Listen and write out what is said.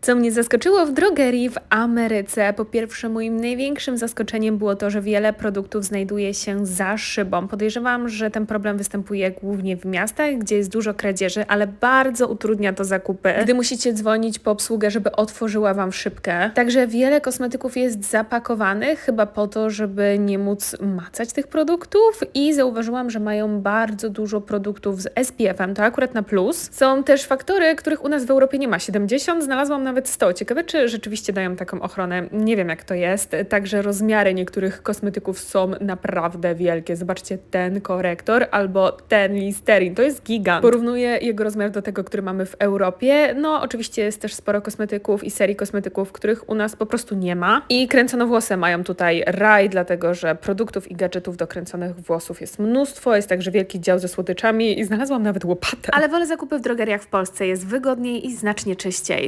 Co mnie zaskoczyło w drogerii w Ameryce, po pierwsze moim największym zaskoczeniem było to, że wiele produktów znajduje się za szybą. Podejrzewam, że ten problem występuje głównie w miastach, gdzie jest dużo kradzieży, ale bardzo utrudnia to zakupy, gdy musicie dzwonić po obsługę, żeby otworzyła wam szybkę. Także wiele kosmetyków jest zapakowanych, chyba po to, żeby nie móc macać tych produktów i zauważyłam, że mają bardzo dużo produktów z SPF-em, to akurat na plus. Są też faktory, których u nas w Europie nie ma. 70, znalazłam nawet 100. Ciekawe, czy rzeczywiście dają taką ochronę. Nie wiem, jak to jest. Także rozmiary niektórych kosmetyków są naprawdę wielkie. Zobaczcie ten korektor albo ten Listerin. To jest gigant. Porównuję jego rozmiar do tego, który mamy w Europie. No, oczywiście jest też sporo kosmetyków i serii kosmetyków, których u nas po prostu nie ma. I kręconowłose mają tutaj raj, dlatego że produktów i gadżetów do kręconych włosów jest mnóstwo. Jest także wielki dział ze słodyczami i znalazłam nawet łopatę. Ale wolę zakupy w drogeriach w Polsce. Jest wygodniej i znacznie czyściej.